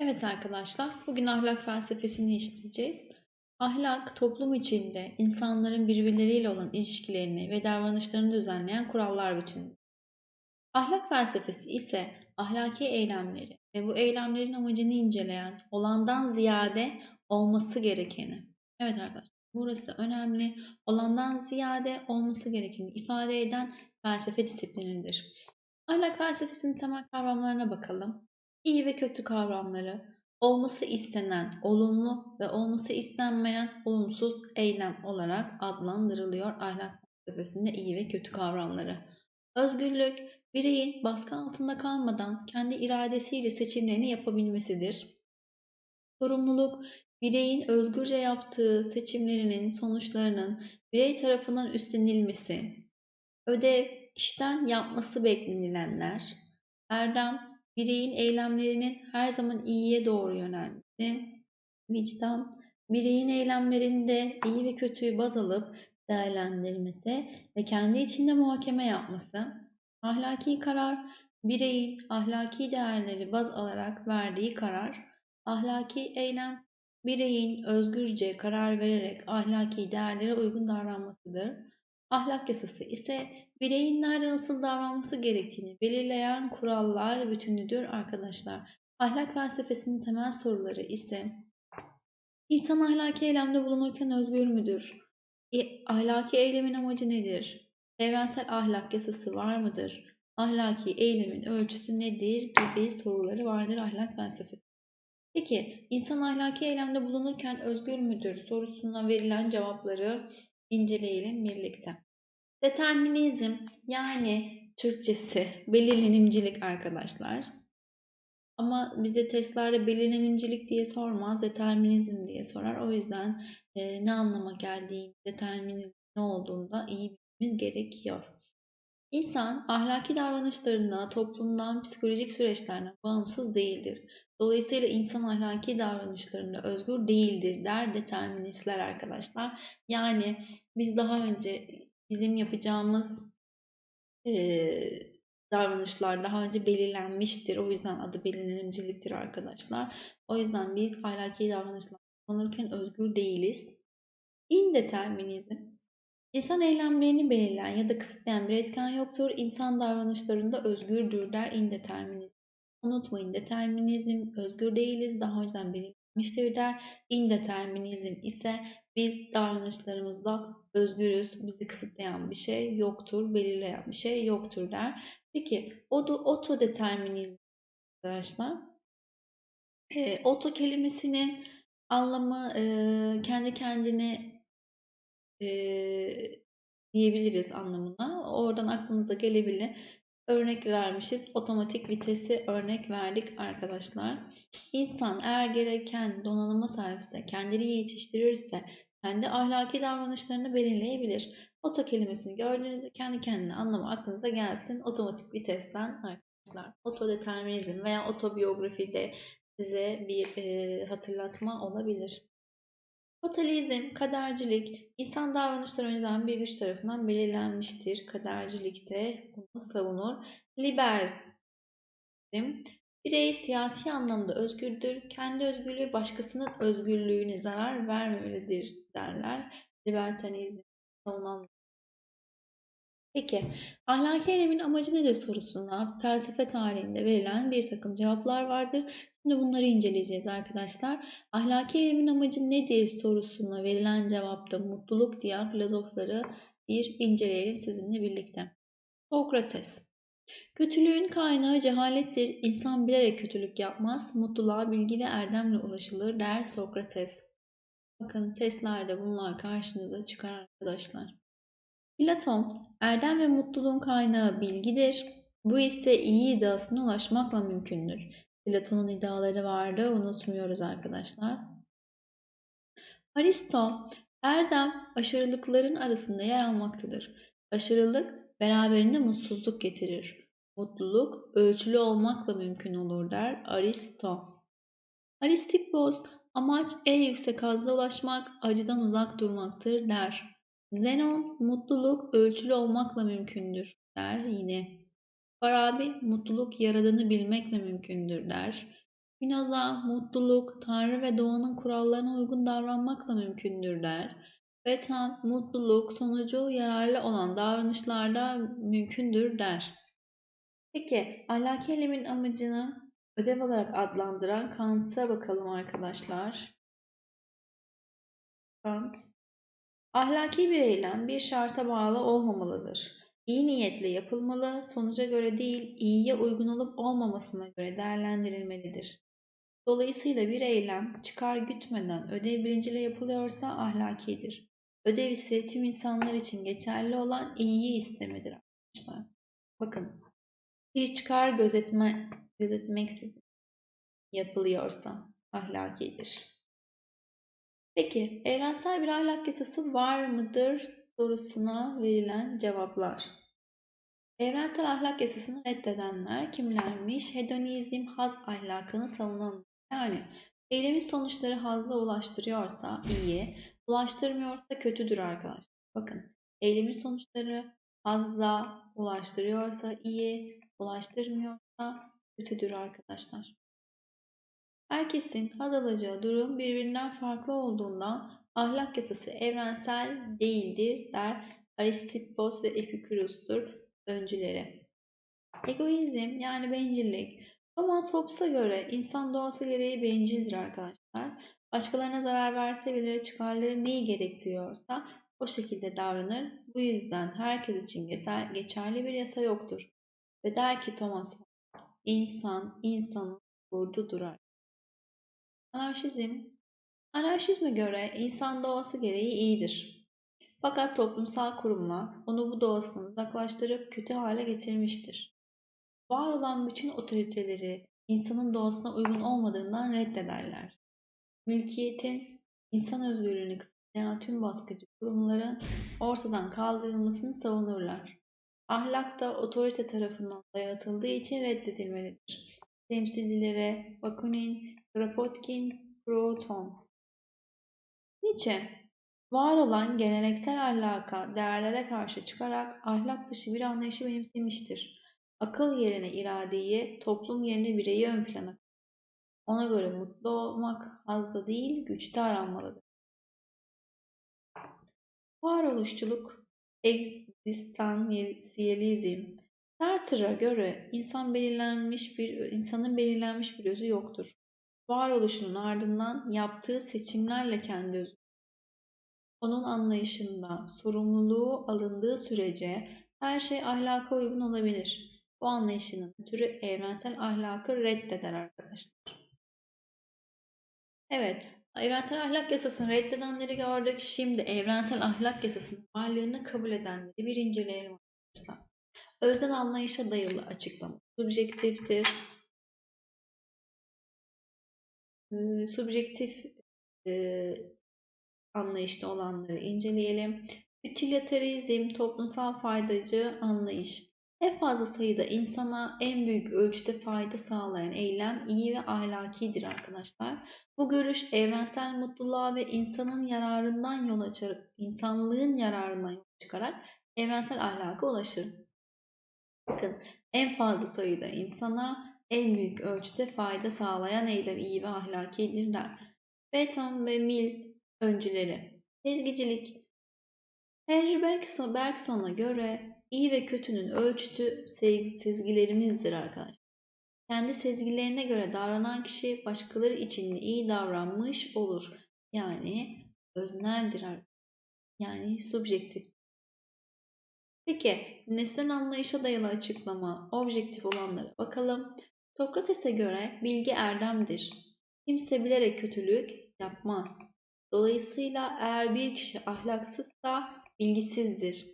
Evet arkadaşlar, bugün ahlak felsefesini işleyeceğiz. Ahlak, toplum içinde insanların birbirleriyle olan ilişkilerini ve davranışlarını düzenleyen kurallar bütünüdür. Ahlak felsefesi ise ahlaki eylemleri ve bu eylemlerin amacını inceleyen, olandan ziyade olması gerekeni. Evet arkadaşlar, burası önemli. Olandan ziyade olması gerekeni ifade eden felsefe disiplinidir. Ahlak felsefesinin temel kavramlarına bakalım iyi ve kötü kavramları, olması istenen olumlu ve olması istenmeyen olumsuz eylem olarak adlandırılıyor ahlak felsefesinde iyi ve kötü kavramları. Özgürlük, bireyin baskı altında kalmadan kendi iradesiyle seçimlerini yapabilmesidir. Sorumluluk, bireyin özgürce yaptığı seçimlerinin sonuçlarının birey tarafından üstlenilmesi. Ödev, işten yapması beklenilenler. Erdem, bireyin eylemlerinin her zaman iyiye doğru yönelmesi, vicdan, bireyin eylemlerinde iyi ve kötüyü baz alıp değerlendirmesi ve kendi içinde muhakeme yapması, ahlaki karar, bireyin ahlaki değerleri baz alarak verdiği karar, ahlaki eylem, bireyin özgürce karar vererek ahlaki değerlere uygun davranmasıdır. Ahlak yasası ise bireyin nerede nasıl davranması gerektiğini belirleyen kurallar bütünüdür arkadaşlar. Ahlak felsefesinin temel soruları ise İnsan ahlaki eylemde bulunurken özgür müdür? E, ahlaki eylemin amacı nedir? Evrensel ahlak yasası var mıdır? Ahlaki eylemin ölçüsü nedir gibi soruları vardır ahlak felsefesi. Peki insan ahlaki eylemde bulunurken özgür müdür sorusuna verilen cevapları inceleyelim birlikte. Determinizm yani Türkçesi belirlenimcilik arkadaşlar. Ama bize testlerde belirlenimcilik diye sormaz, determinizm diye sorar. O yüzden e, ne anlama geldiğini, determinizm ne olduğunda iyi bilmemiz gerekiyor. İnsan ahlaki davranışlarında toplumdan, psikolojik süreçlerden bağımsız değildir. Dolayısıyla insan ahlaki davranışlarında özgür değildir der deterministler arkadaşlar. Yani biz daha önce bizim yapacağımız e, davranışlar daha önce belirlenmiştir. O yüzden adı belirlenimciliktir arkadaşlar. O yüzden biz ahlaki davranışlar kullanırken özgür değiliz. İndeterminizm İnsan eylemlerini belirleyen ya da kısıtlayan bir etken yoktur. İnsan davranışlarında özgürdür der indeterminizm. Unutmayın determinizm özgür değiliz. Daha önceden belirlenmiştir der. İndeterminizm ise biz davranışlarımızda özgürüz. Bizi kısıtlayan bir şey yoktur. Belirleyen bir şey yoktur der. Peki otodeterminizm arkadaşlar. E, oto kelimesinin anlamı e, kendi kendine e, diyebiliriz anlamına. Oradan aklınıza gelebilir örnek vermişiz. Otomatik vitesi örnek verdik arkadaşlar. İnsan eğer gereken donanıma sahipse, kendini yetiştirirse kendi ahlaki davranışlarını belirleyebilir. Oto kelimesini gördüğünüzde kendi kendine anlamı aklınıza gelsin. Otomatik vitesten arkadaşlar. Otodeterminizm veya otobiyografide size bir e, hatırlatma olabilir. Fatalizm, kadercilik, insan davranışları önceden bir güç tarafından belirlenmiştir. Kadercilikte bunu savunur. Liberalizm, birey siyasi anlamda özgürdür. Kendi özgürlüğü başkasının özgürlüğüne zarar vermemelidir derler. Libertanizm savunan Peki, ahlaki eylemin amacı nedir sorusuna felsefe tarihinde verilen bir takım cevaplar vardır. Şimdi bunları inceleyeceğiz arkadaşlar. Ahlaki eylemin amacı nedir sorusuna verilen cevapta mutluluk diyen filozofları bir inceleyelim sizinle birlikte. Sokrates Kötülüğün kaynağı cehalettir. İnsan bilerek kötülük yapmaz. Mutluluğa bilgi ve erdemle ulaşılır der Sokrates. Bakın testlerde bunlar karşınıza çıkar arkadaşlar. Platon, erdem ve mutluluğun kaynağı bilgidir. Bu ise iyi iddiasına ulaşmakla mümkündür. Platon'un iddiaları vardı, unutmuyoruz arkadaşlar. Aristo, erdem aşırılıkların arasında yer almaktadır. Aşırılık beraberinde mutsuzluk getirir. Mutluluk ölçülü olmakla mümkün olur der Aristo. Aristippos, amaç en yüksek hazza ulaşmak, acıdan uzak durmaktır der. Zenon, mutluluk ölçülü olmakla mümkündür der yine. Farabi, mutluluk yaradığını bilmekle mümkündür der. Spinoza, mutluluk, Tanrı ve doğanın kurallarına uygun davranmakla mümkündür der. Ve tam mutluluk sonucu yararlı olan davranışlarda mümkündür der. Peki ahlaki eylemin amacını ödev olarak adlandıran Kant'a bakalım arkadaşlar. Kant, ahlaki bir eylem bir şarta bağlı olmamalıdır. İyi niyetle yapılmalı, sonuca göre değil, iyiye uygun olup olmamasına göre değerlendirilmelidir. Dolayısıyla bir eylem çıkar gütmeden ödev bilinciyle yapılıyorsa ahlakidir. Ödev ise tüm insanlar için geçerli olan iyiyi istemedir arkadaşlar. Bakın bir çıkar gözetme, gözetmeksizin yapılıyorsa ahlakidir. Peki evrensel bir ahlak yasası var mıdır sorusuna verilen cevaplar. Evrensel ahlak yasasını reddedenler kimlermiş? Hedonizm, haz ahlakını savunan yani eylemin sonuçları hazza ulaştırıyorsa iyi, ulaştırmıyorsa kötüdür arkadaşlar. Bakın eylemin sonuçları hazza ulaştırıyorsa iyi, ulaştırmıyorsa kötüdür arkadaşlar. Herkesin haz alacağı durum birbirinden farklı olduğundan ahlak yasası evrensel değildir der Aristippos ve Epiküros'tur öncüleri. Egoizm yani bencillik. Thomas Hobbes'a göre insan doğası gereği bencildir arkadaşlar. Başkalarına zarar verse bile çıkarları neyi gerektiriyorsa o şekilde davranır. Bu yüzden herkes için geçerli bir yasa yoktur. Ve der ki Thomas Hobbes, insan insanın kurdu durar. Anarşizm Anarşizme göre insan doğası gereği iyidir. Fakat toplumsal kurumlar onu bu doğasından uzaklaştırıp kötü hale getirmiştir. Var olan bütün otoriteleri insanın doğasına uygun olmadığından reddederler. Mülkiyetin, insan özgürlüğünü kısıtlayan tüm baskıcı kurumların ortadan kaldırılmasını savunurlar. Ahlak da otorite tarafından dayatıldığı için reddedilmelidir. Temsilcilere Bakunin, Kropotkin, Proton. Nietzsche, var olan geleneksel ahlaka, değerlere karşı çıkarak ahlak dışı bir anlayışı benimsemiştir. Akıl yerine iradeyi, toplum yerine bireyi ön plana Ona göre mutlu olmak hazda değil, güçte aranmalıdır. Varoluşçuluk, egzistansiyelizm, Sartre'a göre insan belirlenmiş bir insanın belirlenmiş bir özü yoktur. Varoluşunun ardından yaptığı seçimlerle kendi özü. Onun anlayışında sorumluluğu alındığı sürece her şey ahlaka uygun olabilir. Bu anlayışının türü evrensel ahlakı reddeder arkadaşlar. Evet, evrensel ahlak yasasını reddedenleri gördük. Şimdi evrensel ahlak yasasının varlığını kabul edenleri bir inceleyelim arkadaşlar. Özden anlayışa dayalı açıklama subjektiftir. Subjektif anlayışta olanları inceleyelim. Utilitarizm, toplumsal faydacı anlayış. En fazla sayıda insana en büyük ölçüde fayda sağlayan eylem iyi ve ahlakidir arkadaşlar. Bu görüş evrensel mutluluğa ve insanın yararından yola çıkarak, insanlığın yararından yola çıkarak evrensel ahlaka ulaşır. Bakın en fazla sayıda insana en büyük ölçüde fayda sağlayan eylem iyi ve ahlakidir der. Beton ve Mill öncüleri. Sezgicilik. Henry Bergson'a göre iyi ve kötünün ölçütü sezgilerimizdir arkadaşlar. Kendi sezgilerine göre davranan kişi başkaları için iyi davranmış olur. Yani özneldir. Yani subjektif. Peki nesnel anlayışa dayalı açıklama, objektif olanlara bakalım. Sokrates'e göre bilgi erdemdir. Kimse bilerek kötülük yapmaz. Dolayısıyla eğer bir kişi ahlaksızsa bilgisizdir.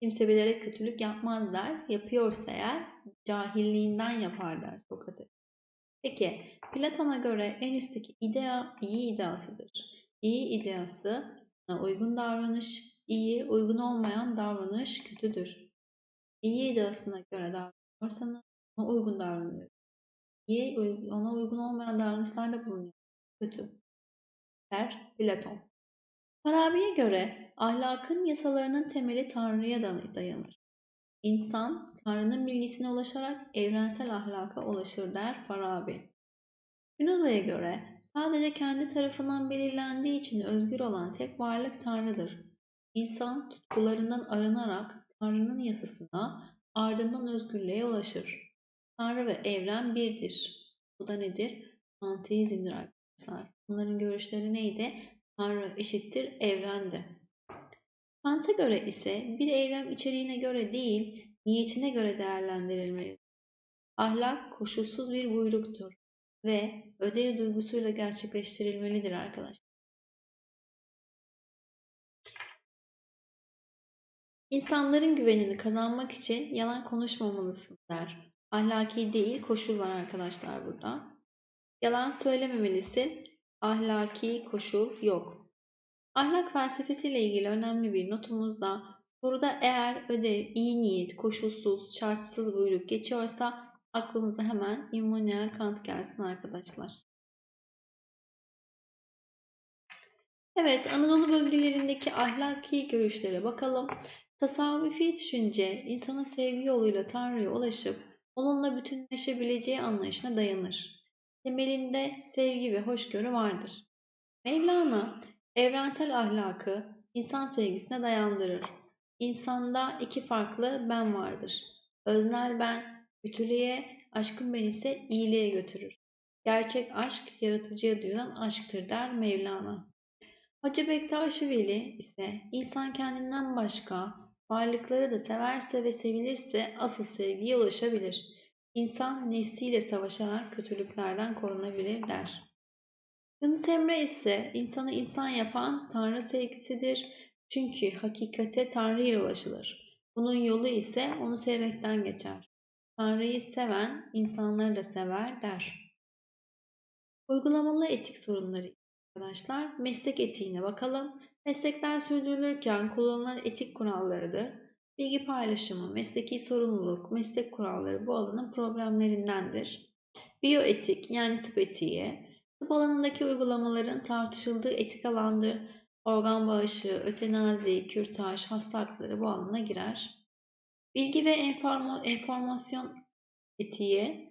Kimse bilerek kötülük yapmaz der. Yapıyorsa eğer cahilliğinden yapar der Sokrates. Peki Platon'a göre en üstteki idea iyi ideasıdır. İyi ideası uygun davranış, iyi uygun olmayan davranış kötüdür. İyi ideasına göre davranırsanız ona uygun davranır. İyi ona uygun olmayan davranışlarda bulunuyor. Kötü. Der Platon. Farabi'ye göre ahlakın yasalarının temeli Tanrı'ya dayanır. İnsan Tanrı'nın bilgisine ulaşarak evrensel ahlaka ulaşır der Farabi. Spinoza'ya göre sadece kendi tarafından belirlendiği için özgür olan tek varlık Tanrı'dır. İnsan tutkularından arınarak Tanrı'nın yasasına ardından özgürlüğe ulaşır. Tanrı ve evren birdir. Bu da nedir? Panteizmdir arkadaşlar. Bunların görüşleri neydi? Tanrı eşittir evrendi. Kant'a göre ise bir eylem içeriğine göre değil, niyetine göre değerlendirilmelidir. Ahlak koşulsuz bir buyruktur ve ödev duygusuyla gerçekleştirilmelidir arkadaşlar. İnsanların güvenini kazanmak için yalan konuşmamalısın der. Ahlaki değil koşul var arkadaşlar burada. Yalan söylememelisin. Ahlaki koşul yok. Ahlak felsefesiyle ilgili önemli bir notumuzda soruda eğer ödev iyi niyet, koşulsuz, şartsız buyruk geçiyorsa aklınıza hemen Immanuel Kant gelsin arkadaşlar. Evet, Anadolu bölgelerindeki ahlaki görüşlere bakalım. Tasavvufi düşünce, insana sevgi yoluyla Tanrı'ya ulaşıp onunla bütünleşebileceği anlayışına dayanır. Temelinde sevgi ve hoşgörü vardır. Mevlana, evrensel ahlakı insan sevgisine dayandırır. İnsanda iki farklı ben vardır. Öznel ben, kötülüğe, aşkın ben ise iyiliğe götürür. Gerçek aşk, yaratıcıya duyulan aşktır der Mevlana. Hacı Bektaş Veli ise insan kendinden başka varlıkları da severse ve sevilirse asıl sevgiye ulaşabilir. İnsan nefsiyle savaşarak kötülüklerden korunabilir der. Yunus Emre ise insanı insan yapan Tanrı sevgisidir. Çünkü hakikate Tanrı ile ulaşılır. Bunun yolu ise onu sevmekten geçer. Tanrı'yı seven insanları da sever der. Uygulamalı etik sorunları arkadaşlar. Meslek etiğine bakalım. Meslekler sürdürülürken kullanılan etik kurallarıdır. Bilgi paylaşımı, mesleki sorumluluk, meslek kuralları bu alanın problemlerindendir. Biyoetik yani tıp etiği, tıp alanındaki uygulamaların tartışıldığı etik alandır. Organ bağışı, ötenazi, kürtaj, hasta hakları bu alana girer. Bilgi ve enformasyon etiği,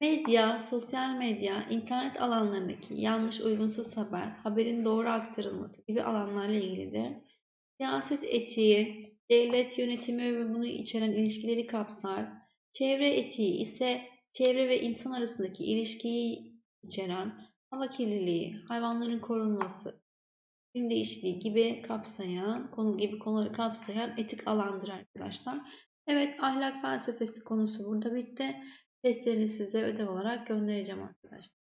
medya, sosyal medya, internet alanlarındaki yanlış uygunsuz haber, haberin doğru aktarılması gibi alanlarla ilgilidir. Siyaset etiği, devlet yönetimi ve bunu içeren ilişkileri kapsar. Çevre etiği ise çevre ve insan arasındaki ilişkiyi içeren hava kirliliği, hayvanların korunması, iklim değişikliği gibi kapsayan, konu gibi konuları kapsayan etik alandır arkadaşlar. Evet ahlak felsefesi konusu burada bitti. Testlerini size ödev olarak göndereceğim arkadaşlar.